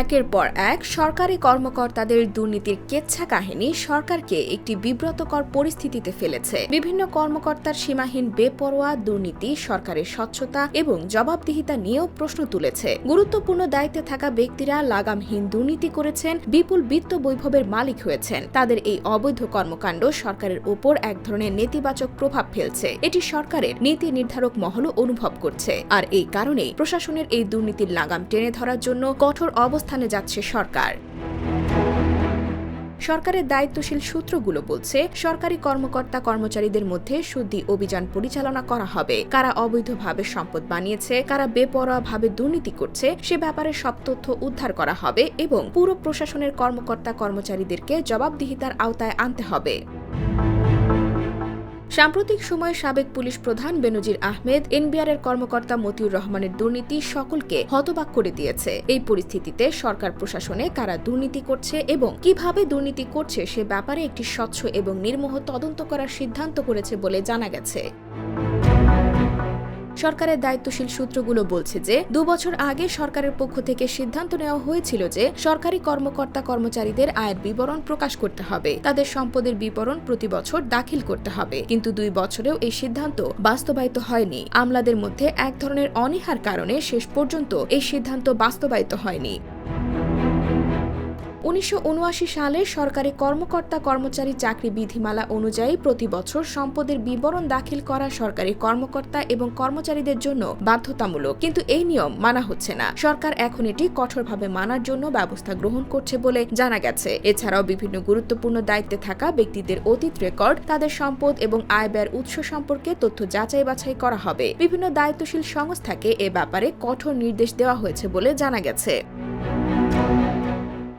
একের পর এক সরকারি কর্মকর্তাদের দুর্নীতির কেচ্ছা কাহিনী সরকারকে একটি বিব্রতকর পরিস্থিতিতে ফেলেছে। বিভিন্ন কর্মকর্তার সীমাহীন বেপরোয়া দুর্নীতি, সরকারের স্বচ্ছতা এবং জবাবদিহিতা নিয়েও প্রশ্ন তুলেছে। গুরুত্বপূর্ণ দায়িত্বে থাকা ব্যক্তিরা লাগামহীন দুর্নীতি করেছেন, বিপুল বিত্ত বৈভবের মালিক হয়েছেন। তাদের এই অবৈধ কর্মকাণ্ড সরকারের ওপর এক ধরনের নেতিবাচক প্রভাব ফেলছে। এটি সরকারের নীতি নির্ধারক মহলও অনুভব করছে। আর এই কারণে প্রশাসনের এই দুর্নীতির লাগাম টেনে ধরার জন্য কঠোর অবস্থানে যাচ্ছে সরকার। সরকারের দায়িত্বশীল সূত্রগুলো বলছে, সরকারি কর্মকর্তা কর্মচারীদের মধ্যে শুদ্ধি অভিযান পরিচালনা করা হবে। কারা অবৈধভাবে সম্পদ বানিয়েছে, কারা বেপরোয়াভাবে দুর্নীতি করছে, সে ব্যাপারে সব তথ্য উদ্ধার করা হবে এবং পুরো প্রশাসনের কর্মকর্তা কর্মচারীদেরকে জবাবদিহিতার আওতায় আনতে হবে। সাম্প্রতিক সময়ে সাবেক পুলিশ প্রধান বেনজির আহমেদ এনবিআর এর কর্মকর্তা মতিউর রহমানের দুর্নীতি সকলকে হতবাক করে দিয়েছে। এই পরিস্থিতিতে সরকার প্রশাসনে কারা দুর্নীতি করছে এবং কীভাবে দুর্নীতি করছে সে ব্যাপারে একটি স্বচ্ছ এবং নির্মোহ তদন্ত করার সিদ্ধান্ত করেছে বলে জানা গেছে। সরকারের দায়িত্বশীল সূত্রগুলো বলছে যে, দু বছর আগে সরকারের পক্ষ থেকে সিদ্ধান্ত নেওয়া হয়েছিল যে, সরকারি কর্মকর্তা কর্মচারীদের আয়ের বিবরণ প্রকাশ করতে হবে। তাদের সম্পদের বিবরণ প্রতি বছর দাখিল করতে হবে। কিন্তু দুই বছরেও এই সিদ্ধান্ত বাস্তবায়িত হয়নি। আমলাদের মধ্যে এক ধরনের অনীহার কারণে শেষ পর্যন্ত এই সিদ্ধান্ত বাস্তবায়িত হয়নি। উনিশশো উনআশি সালে সরকারি কর্মকর্তা কর্মচারী চাকরি বিধিমালা অনুযায়ী প্রতি বছর সম্পদের বিবরণ দাখিল করা সরকারি কর্মকর্তা এবং কর্মচারীদের জন্য বাধ্যতামূলক। কিন্তু এই নিয়ম মানা হচ্ছে না। সরকার এখন এটি কঠোরভাবে মানার জন্য ব্যবস্থা গ্রহণ করছে বলে জানা গেছে। এছাড়াও বিভিন্ন গুরুত্বপূর্ণ দায়িত্বে থাকা ব্যক্তিদের অতীত রেকর্ড, তাদের সম্পদ এবং আয় ব্যয়ের উৎস সম্পর্কে তথ্য যাচাই বাছাই করা হবে। বিভিন্ন দায়িত্বশীল সংস্থাকে এ ব্যাপারে কঠোর নির্দেশ দেওয়া হয়েছে বলে জানা গেছে।